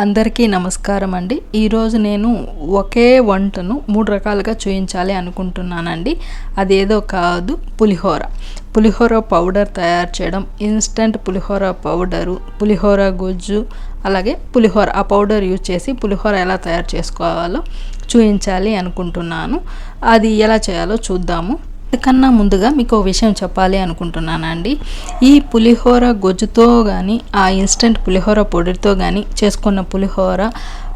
అందరికీ నమస్కారం అండి. ఈరోజు నేను ఒకే వంటను మూడు రకాలుగా చూపించాలి అనుకుంటున్నానండి. అదేదో కాదు పులిహోర. పులిహోర పౌడర్ తయారు చేయడం ఇన్స్టంట్ పులిహోర పౌడరు పులిహోర గుజ్జు అలాగే పులిహోర ఆ పౌడర్ యూజ్ చేసి పులిహోర ఎలా తయారు చేసుకోవాలో చూపించాలి అనుకుంటున్నాను. అది ఎలా చేయాలో చూద్దాము. కన్నా ముందుగా మీకు ఒక విషయం చెప్పాలి అనుకుంటున్నానండి. ఈ పులిహోర గొజ్జుతో కానీ ఆ ఇన్స్టెంట్ పులిహోర పొడితో కానీ చేసుకున్న పులిహోర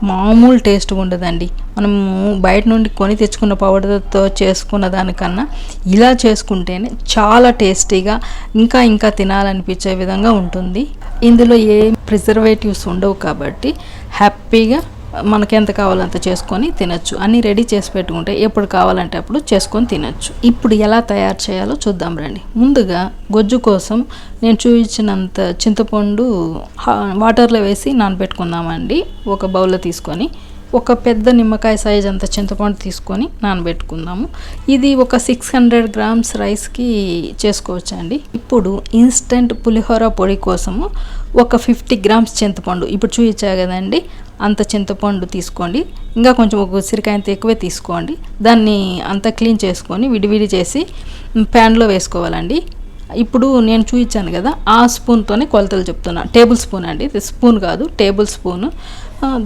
మామూలు టేస్ట్ ఉండదండి. మనము బయట నుండి కొని తెచ్చుకున్న పౌడర్తో చేసుకున్న దానికన్నా ఇలా చేసుకుంటేనే చాలా టేస్టీగా ఇంకా ఇంకా తినాలనిపించే విధంగా ఉంటుంది. ఇందులో ఏ ప్రిజర్వేటివ్స్ ఉండవు కాబట్టి హ్యాపీగా మనకి ఎంత కావాలంత చేసుకొని తినచ్చు. అన్నీ రెడీ చేసి పెట్టుకుంటే ఎప్పుడు కావాలంటే అప్పుడు చేసుకొని తినచ్చు. ఇప్పుడు ఎలా తయారు చేయాలో చూద్దాం రండి. ముందుగా గొజ్జు కోసం నేను చూపించినంత చింతపండు వాటర్లో వేసి నానబెట్టుకుందామండి. ఒక బౌల్లో తీసుకొని ఒక పెద్ద నిమ్మకాయ సైజ్ అంత చింతపండు తీసుకొని నానబెట్టుకుందాము. ఇది ఒక సిక్స్ హండ్రెడ్ గ్రామ్స్ రైస్కి చేసుకోవచ్చండి. ఇప్పుడు ఇన్స్టెంట్ పులిహోర పొడి కోసము ఒక ఫిఫ్టీ గ్రామ్స్ చింతపండు. ఇప్పుడు చూపించా కదండి అంత చింతపండు తీసుకోండి. ఇంకా కొంచెం ఒక ఉసిరికాయంత ఎక్కువే తీసుకోండి. దాన్ని అంతా క్లీన్ చేసుకొని విడివిడి చేసి ప్యాన్లో వేసుకోవాలండి. ఇప్పుడు నేను చూపించాను కదా ఆ స్పూన్తోనే కొలతలు చెప్తున్నా. టేబుల్ స్పూన్ అండి ఇది స్పూన్ కాదు టేబుల్ స్పూన్.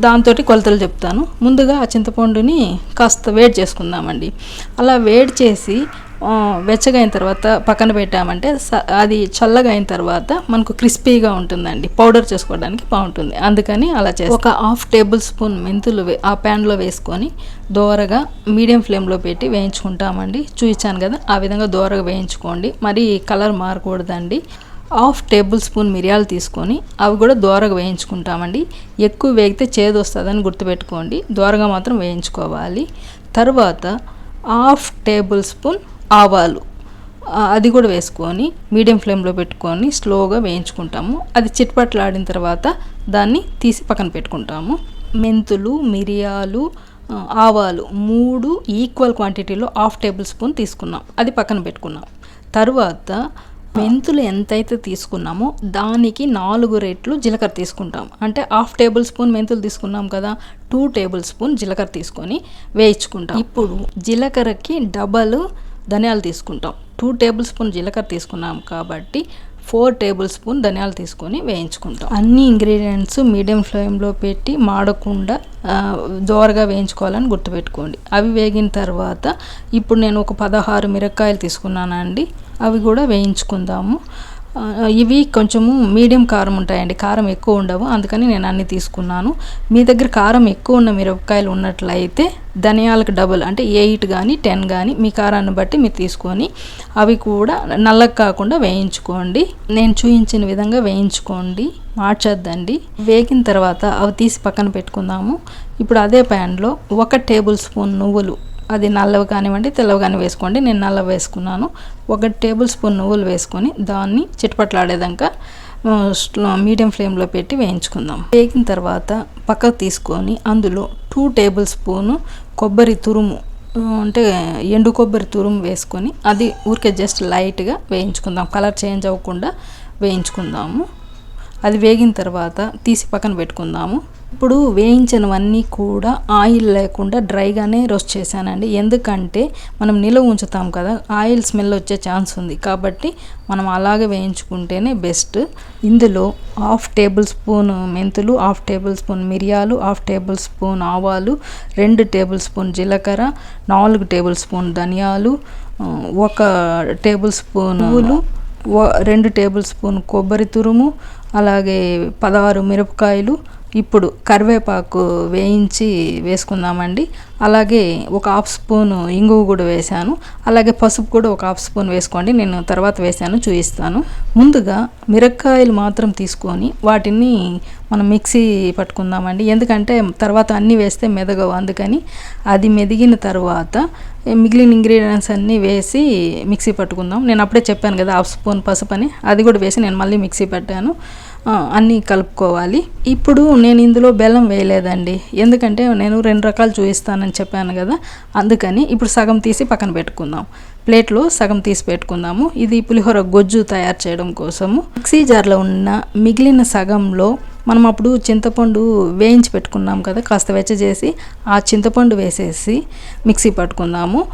దాంతో కొలతలు చెప్తాను. ముందుగా ఆ చింతపండుని కాస్త వేడి చేసుకుందామండి. అలా వేడి చేసి వెచ్చగా అయిన తర్వాత పక్కన పెట్టామంటే స- అది చల్లగా అయిన తర్వాత మనకు క్రిస్పీగా ఉంటుందండి. పౌడర్ చేసుకోవడానికి బాగుంటుంది. అందుకని అలా చేసి ఒక హాఫ్ టేబుల్ స్పూన్ మెంతులు ఆ ప్యాన్లో వేసుకొని దోరగా మీడియం ఫ్లేమ్లో పెట్టి వేయించుకుంటామండి. చూపించాను కదా ఆ విధంగా దోరగా వేయించుకోండి. మరి కలర్ మారకూడదండి. హాఫ్ టేబుల్ స్పూన్ మిరియాలు తీసుకొని అవి కూడా దోరగా వేయించుకుంటామండి. ఎక్కువ వేగితే చేదు వస్తుందని గుర్తుపెట్టుకోండి. దోరగా మాత్రం వేయించుకోవాలి. తర్వాత హాఫ్ టేబుల్ స్పూన్ ఆవాలు. అది కూడా వేసుకొని మీడియం ఫ్లేమ్లో పెట్టుకొని స్లోగా వేయించుకుంటాము. అది చిట్పట్లాడిన తర్వాత దాన్ని తీసి పక్కన పెట్టుకుంటాము. మెంతులు మిరియాలు ఆవాలు మూడు ఈక్వల్ క్వాంటిటీలో హాఫ్ టేబుల్ స్పూన్ తీసుకున్నాం. అది పక్కన పెట్టుకున్నాం. తర్వాత మెంతులు ఎంతైతే తీసుకున్నామో దానికి నాలుగు రెట్లు జీలకర్ర తీసుకుంటాం. అంటే హాఫ్ టేబుల్ స్పూన్ మెంతులు తీసుకున్నాం కదా టూ టేబుల్ స్పూన్ జీలకర్ర తీసుకొని వేయించుకుంటాం. ఇప్పుడు జీలకర్రకి డబల్ ధనియాలు తీసుకుంటాం. టూ టేబుల్ స్పూన్ జీలకర్ర తీసుకున్నాం కాబట్టి ఫోర్ టేబుల్ స్పూన్ ధనియాలు తీసుకొని వేయించుకుంటాం. అన్ని ఇంగ్రీడియంట్స్ మీడియం ఫ్లేమ్లో పెట్టి మాడకుండా ఆ, దోరగా వేయించుకోవాలని గుర్తుపెట్టుకోండి. అవి వేగిన తర్వాత ఇప్పుడు నేను ఒక పదహారు మిరకాయలు తీసుకున్నానండి. అవి కూడా వేయించుకుందాము. ఇవి కొంచెము మీడియం కారం ఉంటాయండి. కారం ఎక్కువ ఉండవు. అందుకని నేను అన్ని తీసుకున్నాను. మీ దగ్గర కారం ఎక్కువ ఉన్న మిరపకాయలు ఉన్నట్లయితే ధనియాలకు డబుల్ అంటే ఎయిట్ కానీ టెన్ కానీ మీ కారాన్ని బట్టి మీరు తీసుకొని అవి కూడా నల్లగా కాకుండా వేయించుకోండి. నేను చూపించిన విధంగా వేయించుకోండి. మార్చొద్దండి. వేగిన తర్వాత అవి తీసి పక్కన పెట్టుకుందాము. ఇప్పుడు అదే ప్యాన్లో ఒక టేబుల్ స్పూన్ నువ్వులు అది నల్లవి కానివ్వండి తెల్లవి కానీ వేసుకోండి. నేను నల్లవి వేసుకున్నాను. ఒక టేబుల్ స్పూన్ నువ్వులు వేసుకొని దాన్ని చిట్పట్లాడేదాకా మీడియం ఫ్లేమ్లో పెట్టి వేయించుకుందాం. వేగిన తర్వాత పక్కకు తీసుకొని అందులో టూ టేబుల్ స్పూను కొబ్బరి తురుము అంటే ఎండు కొబ్బరి తురుము వేసుకొని అది ఊరికే జస్ట్ లైట్గా వేయించుకుందాం. కలర్ చేంజ్ అవ్వకుండా వేయించుకుందాము. అది వేగిన తర్వాత తీసి పక్కన పెట్టుకుందాము. ఇప్పుడు వేయించినవన్నీ కూడా ఆయిల్ లేకుండా డ్రైగానే రోస్ట్ చేశానండి. ఎందుకంటే మనం నిలువ ఉంచుతాం కదా ఆయిల్ స్మెల్ వచ్చే ఛాన్స్ ఉంది. కాబట్టి మనం అలాగే వేయించుకుంటేనే బెస్ట్. ఇందులో హాఫ్ టేబుల్ స్పూన్ మెంతులు హాఫ్ టేబుల్ స్పూన్ మిరియాలు హాఫ్ టేబుల్ స్పూన్ ఆవాలు రెండు టేబుల్ స్పూన్ జీలకర్ర నాలుగు టేబుల్ స్పూన్ ధనియాలు ఒక టేబుల్ స్పూన్ నువ్వులు. వ- రెండు టేబుల్ స్పూన్ కొబ్బరి తురుము అలాగే పదహారు మిరపకాయలు ఇప్పుడు కరివేపాకు వేయించి వేసుకుందామండి. అలాగే ఒక హాఫ్ స్పూన్ ఇంగువ కూడా వేశాను. అలాగే పసుపు కూడా ఒక హాఫ్ స్పూన్ వేసుకోండి. నేను తర్వాత వేసాను చూపిస్తాను. ముందుగా మిరక్కాయలు మాత్రం తీసుకొని వాటిని మనం మిక్సీ పట్టుకుందామండి. ఎందుకంటే తర్వాత అన్నీ వేస్తే మెదగవు. అందుకని అది మెదిగిన తర్వాత మిగిలిన ఇంగ్రీడియంట్స్ అన్నీ వేసి మిక్సీ పట్టుకుందాం. నేను అప్పుడే చెప్పాను కదా హాఫ్ స్పూన్ పసుపు అని అది కూడా వేసి నేను మళ్ళీ మిక్సీ పెట్టాను. అన్నీ కలుపుకోవాలి. ఇప్పుడు నేను ఇందులో బెల్లం వేయలేదండి. ఎందుకంటే నేను రెండు రకాలు చూపిస్తానని చెప్పాను కదా. అందుకని ఇప్పుడు సగం తీసి పక్కన పెట్టుకుందాం. ప్లేట్లో సగం తీసి పెట్టుకుందాము. ఇది పులిహోర గొజ్జు తయారు చేయడం కోసము. మిక్సీ జార్లో ఉన్న మిగిలిన సగంలో మనం అప్పుడు చింతపండు వేయించి పెట్టుకున్నాం కదా. కాస్త వెచ్చజేసి ఆ చింతపండు వేసేసి మిక్సీ పట్టుకుందాము.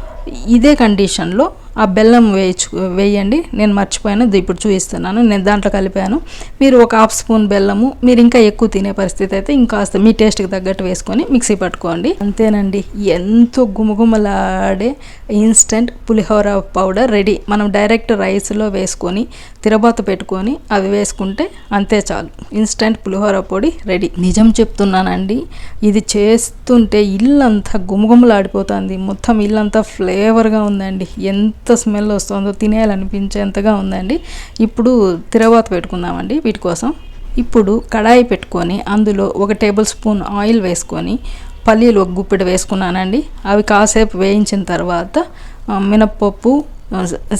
ఇదే కండిషన్లో ఆ బెల్లం వేయించు వేయండి. నేను మర్చిపోయాను ఇప్పుడు చూపిస్తున్నాను. నేను దాంట్లో కలిపాను. మీరు ఒక హాఫ్ స్పూన్ బెల్లము మీరు ఇంకా ఎక్కువ తినే పరిస్థితి అయితే ఇంకాస్త మీ టేస్ట్కి తగ్గట్టు వేసుకొని మిక్సీ పట్టుకోండి. అంతేనండి. ఎంతో గుమగుమలాడే ఇన్స్టెంట్ పులిహోర పౌడర్ రెడీ. మనం డైరెక్ట్ రైస్లో వేసుకొని తిరబాత పెట్టుకొని అవి వేసుకుంటే అంతే చాలు. ఇన్స్టెంట్ పులిహోర పొడి రెడీ. నిజం చెప్తున్నానండి. ఇది చేస్తుంటే ఇల్లంతా గుమగుమలాడిపోతుంది. మొత్తం ఇల్లంతా ఫ్లేవర్గా ఉందండి. ఎంత స్మెల్ వస్తుందో తినేయాలనిపించేంతగా ఉందండి. ఇప్పుడు తిరవాత పెట్టుకుందామండి వీటి కోసం. ఇప్పుడు కడాయి పెట్టుకొని అందులో ఒక టేబుల్ స్పూన్ ఆయిల్ వేసుకొని పల్లీలు ఒక గుప్పెడు వేసుకున్నానండి. అవి కాసేపు వేయించిన తర్వాత మినప్పప్పు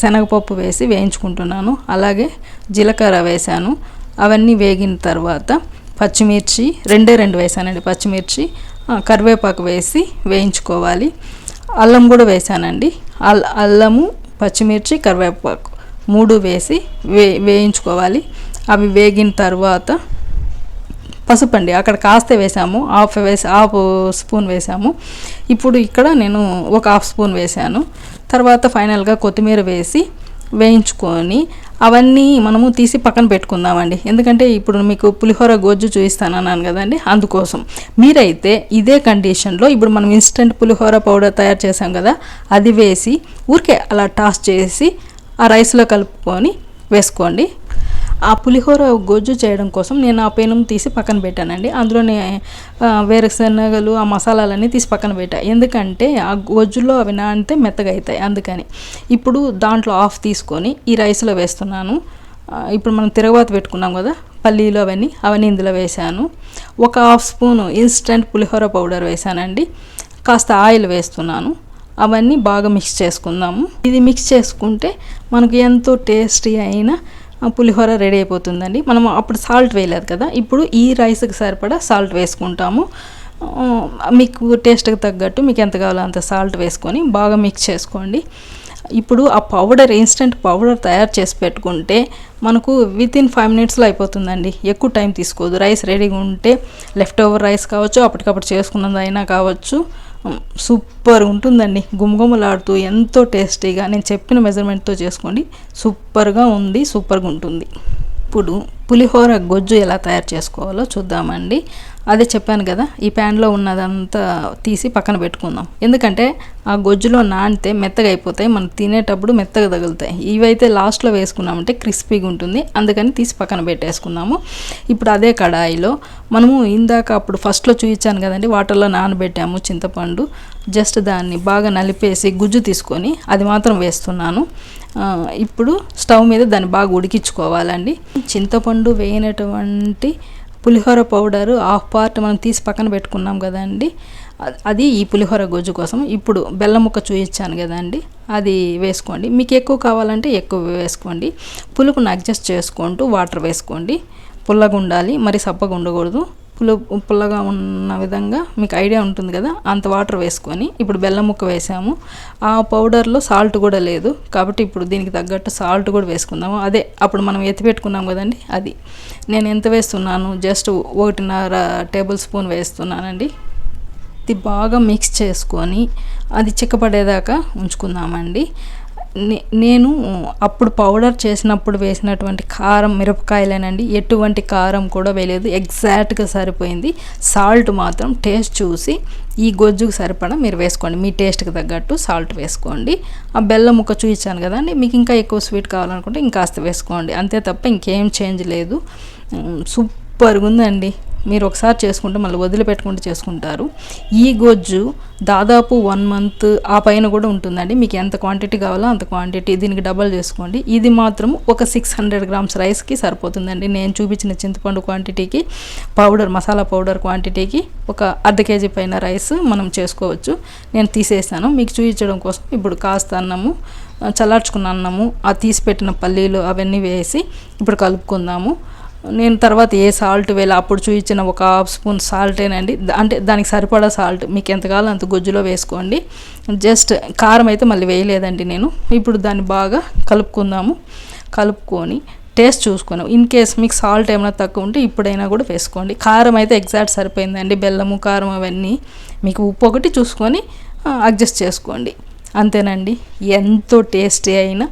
శనగపప్పు వేసి వేయించుకుంటున్నాను. అలాగే జీలకర్ర వేశాను. అవన్నీ వేగిన తర్వాత పచ్చిమిర్చి రెండే రెండు వేసానండి పచ్చిమిర్చి కరివేపాకు వేసి వేయించుకోవాలి. అల్లం కూడా వేసానండి. అల్ అల్లము పచ్చిమిర్చి కరివేపాకు మూడు వేసి వే వేయించుకోవాలి. అవి వేగిన తర్వాత పసుపు అండి. అక్కడ కాస్తే వేసాము. హాఫ్ వేసి హాఫ్ స్పూన్ వేసాము. ఇప్పుడు ఇక్కడ నేను ఒక హాఫ్ స్పూన్ వేసాను. తర్వాత ఫైనల్గా కొత్తిమీర వేసి వేయించుకొని అవన్నీ మనము తీసి పక్కన పెట్టుకుందామండి. ఎందుకంటే ఇప్పుడు మీకు పులిహోర గొజ్జు చూపిస్తానన్నాను కదండి అందుకోసం. మీరైతే ఇదే కండిషన్లో ఇప్పుడు మనం ఇన్స్టెంట్ పులిహోర పౌడర్ తయారు చేసాం కదా అది వేసి ఊరికే అలా టాస్ చేసి ఆ రైస్లో కలుపుకొని వేసుకోండి. ఆ పులిహోర గొజ్జు చేయడం కోసం నేను ఆ పెనం తీసి పక్కన పెట్టానండి. అందులోనే వేరుశనగలు ఆ మసాలాలన్నీ తీసి పక్కన పెట్టా. ఎందుకంటే ఆ గొజ్జులో అవి నానితే మెత్తగా అవుతాయి అందుకని ఇప్పుడు దాంట్లో ఆఫ్ తీసుకొని ఈ రైస్లో వేస్తున్నాను. ఇప్పుడు మనం తిరగబాత పెట్టుకున్నాం కదా పల్లీలు అవన్నీ అవన్నీ ఇందులో వేసాను ఒక half spoon instant pulihora powder వేశానండి. కాస్త ఆయిల్ వేస్తున్నాను. అవన్నీ బాగా మిక్స్ చేసుకుందాము. ఇది మిక్స్ చేసుకుంటే మనకు ఎంతో టేస్టీ అయిన పులిహోర రెడీ అయిపోతుందండి. మనం అప్పుడు సాల్ట్ వేయలేదు కదా. ఇప్పుడు ఈ రైస్కి సరిపడా సాల్ట్ వేసుకుంటాము. మీకు టేస్ట్కి తగ్గట్టు మీకు ఎంత కావాలో అంత సాల్ట్ వేసుకొని బాగా మిక్స్ చేసుకోండి. ఇప్పుడు ఆ పౌడర్ ఇన్స్టెంట్ పౌడర్ తయారు చేసి పెట్టుకుంటే మనకు విత్ ఇన్ ఫైవ్ మినిట్స్లో అయిపోతుందండి. ఎక్కువ టైం తీసుకోదు. రైస్ రెడీగా ఉంటే లెఫ్ట్ ఓవర్ రైస్ కావచ్చు అప్పటికప్పుడు చేసుకున్నది అయినా కావచ్చు. సూపర్ ఉంటుందండి. గుమగుమలాడుతూ ఎంతో టేస్టీగా నేను చెప్పిన మెజర్మెంట్తో చేసుకోండి. సూపర్గా ఉంది సూపర్గా ఉంటుంది. ఇప్పుడు పులిహోర గొజ్జు ఎలా తయారు చేసుకోవాలో చూద్దామండి. అదే చెప్పాను కదా ఈ ప్యాన్లో ఉన్నదంతా తీసి పక్కన పెట్టుకుందాం. ఎందుకంటే ఆ గొజ్జులో నానితే మెత్తగా అయిపోతాయి మనం తినేటప్పుడు మెత్తగా తగులుతాయి. ఇవైతే లాస్ట్లో వేసుకున్నామంటే క్రిస్పీగా ఉంటుంది. అందుకని తీసి పక్కన పెట్టేసుకున్నాము. ఇప్పుడు అదే కడాయిలో మనము ఇందాక అప్పుడు ఫస్ట్లో చూపించాను కదండి వాటర్లో నానబెట్టాము చింతపండు. జస్ట్ దాన్ని బాగా నలిపేసి గుజ్జు తీసుకొని అది మాత్రం వేస్తున్నాను. ఇప్పుడు స్టవ్ మీద దాన్ని బాగా ఉడికించుకోవాలండి. చింతపండు వేయనటువంటి పులిహోర పౌడరు హాఫ్ పార్ట్ మనం తీసి పక్కన పెట్టుకున్నాం కదండి. అది ఈ పులిహోర గొజ్జు కోసం. ఇప్పుడు బెల్లం ముక్క చూయించాను కదండి. అది వేసుకోండి. మీకు ఎక్కువ కావాలంటే ఎక్కువ వేసుకోండి. పులుపును అడ్జస్ట్ చేసుకుంటూ వాటర్ వేసుకోండి. పుల్లగా ఉండాలి మరి సప్పగా ఉండకూడదు పుల్ల పుల్లగా ఉన్న విధంగా మీకు ఐడియా ఉంటుంది కదా అంత వాటర్ వేసుకొని ఇప్పుడు బెల్లం ముక్క వేసాము. ఆ పౌడర్లో సాల్ట్ కూడా లేదు. కాబట్టి ఇప్పుడు దీనికి తగ్గట్టు సాల్ట్ కూడా వేసుకుందాము. అదే అప్పుడు మనం ఎత్తి పెట్టుకున్నాం కదండి అది. నేను ఎంత వేస్తున్నాను? జస్ట్ ఒకటిన్నర టేబుల్ స్పూన్ వేస్తున్నానండి. ఇది బాగా మిక్స్ చేసుకొని అది చిక్కపడేదాకా ఉంచుకుందామండి. నేను అప్పుడు పౌడర్ చేసినప్పుడు వేసినటువంటి కారం మిరపకాయలేనండి. ఎటువంటి కారం కూడా వేయలేదు. ఎగ్జాక్ట్గా సరిపోయింది. సాల్ట్ మాత్రం టేస్ట్ చూసి ఈ గొజ్జుకు సరిపడా మీరు వేసుకోండి. మీ టేస్ట్కి తగ్గట్టు సాల్ట్ వేసుకోండి. ఆ బెల్లం ముక్క చూపించాను కదండి. మీకు ఇంకా ఎక్కువ స్వీట్ కావాలనుకుంటే ఇంకాస్త వేసుకోండి. అంతే తప్ప ఇంకేం చేంజ్ లేదు. సూపర్గా ఉందండి. మీరు ఒకసారి చేసుకుంటే మళ్ళీ వదిలిపెట్టుకుంటూ చేసుకుంటారు. ఈ గొజ్జు దాదాపు వన్ మంత్ ఆ పైన కూడా ఉంటుందండి. మీకు ఎంత క్వాంటిటీ కావాలో అంత క్వాంటిటీ దీనికి డబల్ చేసుకోండి. ఇది మాత్రం ఒక సిక్స్ హండ్రెడ్ గ్రామ్స్ రైస్కి సరిపోతుందండి. నేను చూపించిన చింతపండు క్వాంటిటీకి పౌడర్ మసాలా పౌడర్ క్వాంటిటీకి ఒక అర్ధ కేజీ పైన రైస్ మనం చేసుకోవచ్చు. నేను తీసేసాను. మీకు చూపించడం కోసం ఇప్పుడు కాస్త అన్నము చల్లార్చుకున్న అన్నము ఆ తీసి పెట్టిన పల్లీలు అవన్నీ వేసి ఇప్పుడు కలుపుకుందాము. నేను తర్వాత ఏ సాల్ట్ వేయాలి అప్పుడు చూపించిన ఒక హాఫ్ స్పూన్ సాల్టేనండి అంటే దానికి సరిపడా సాల్ట్ మీకు ఎంత కావాలో అంత గుజ్జులో వేసుకోండి. జస్ట్ కారం అయితే మళ్ళీ వేయలేదండి నేను. ఇప్పుడు దాన్ని బాగా కలుపుకుందాము. కలుపుకొని టేస్ట్ చూసుకున్నాం ఇన్ కేస్ మీకు సాల్ట్ ఏమైనా తక్కువ ఉంటే ఇప్పుడైనా కూడా వేసుకోండి. కారం అయితే ఎగ్జాక్ట్ సరిపోయిందండి. బెల్లము కారం అవన్నీ మీకు ఉప్పు ఒకటి చూసుకొని అడ్జస్ట్ చేసుకోండి. అంతేనండి. ఎంతో టేస్టీ అయిన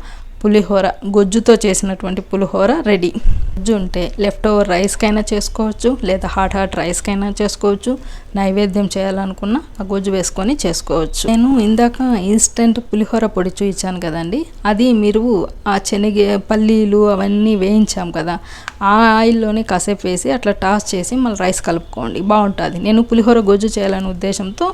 పులిహోర గుజ్జుతో చేసినటువంటి పులిహోర రెడీ. గుజ్జు ఉంటే లెఫ్ట్ ఓవర్ రైస్కైనా చేసుకోవచ్చు లేదా హాట్ హాట్ రైస్కైనా చేసుకోవచ్చు. నైవేద్యం చేయాలనుకున్న ఆ గుజ్జు వేసుకొని చేసుకోవచ్చు. నేను ఇందాక ఇన్స్టెంట్ పులిహోర పొడి చూపించాను కదండి. అది మీరు ఆ శనగ పల్లీలు అవన్నీ వేయించాం కదా. ఆ ఆయిల్లోనే కాసేపు వేసి అట్లా టాస్ చేసి మళ్ళీ రైస్ కలుపుకోండి. బాగుంటుంది. నేను పులిహోర గొజ్జు చేయాలనే ఉద్దేశంతో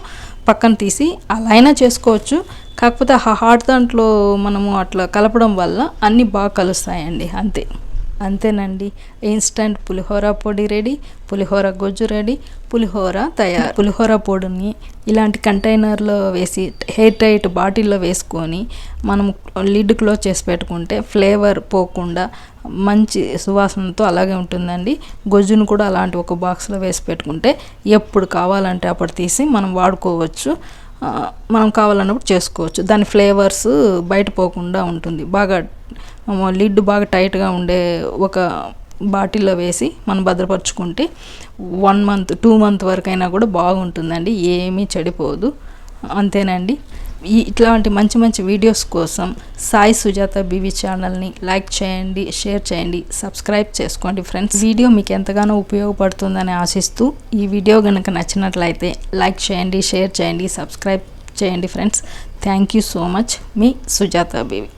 పక్కన తీసి అలా అయినా చేసుకోవచ్చు. కాకపోతే ఆ హాట్ దాంట్లో మనము అట్లా కలపడం వల్ల అన్నీ బాగా కలుస్తాయండి అంతే. అంతేనండి. ఇన్స్టంట్ పులిహోర పొడి రెడీ పులిహోర గొజ్జు రెడీ పులిహోర తయారు. పులిహోర పొడిని ఇలాంటి కంటైనర్లో వేసి హెయిర్ టైట్ బాటిల్లో వేసుకొని మనం లిడ్ క్లోజ్ చేసి పెట్టుకుంటే ఫ్లేవర్ పోకుండా మంచి సువాసనతో అలాగే ఉంటుందండి. గొజ్జును కూడా అలాంటి ఒక బాక్స్లో వేసి పెట్టుకుంటే ఎప్పుడు కావాలంటే అప్పుడు తీసి మనం వాడుకోవచ్చు. మనం కావాలన్నప్పుడు చేసుకోవచ్చు. దాని ఫ్లేవర్స్ బయట పోకుండా ఉంటుంది. బాగా లిడ్ బాగా టైట్గా ఉండే ఒక బాటిల్లో వేసి మనం భద్రపరుచుకుంటే వన్ మంత్ టూ మంత్ వరకైనా కూడా బాగుంటుందండి. ఏమీ చెడిపోదు. అంతేనండి. ఇట్లాంటి మంచి మంచి వీడియోస్ కోసం సాయి సుజాత బీవీ ఛానల్ని లైక్ చేయండి షేర్ చేయండి సబ్స్క్రైబ్ చేసుకోండి ఫ్రెండ్స్. వీడియో మీకు ఎంతగానో ఉపయోగపడుతుందని ఆశిస్తూ ఈ వీడియో కనుక నచ్చినట్లయితే లైక్ చేయండి షేర్ చేయండి సబ్స్క్రైబ్ చేయండి friends. Thank you so much. Me Sujatha BV.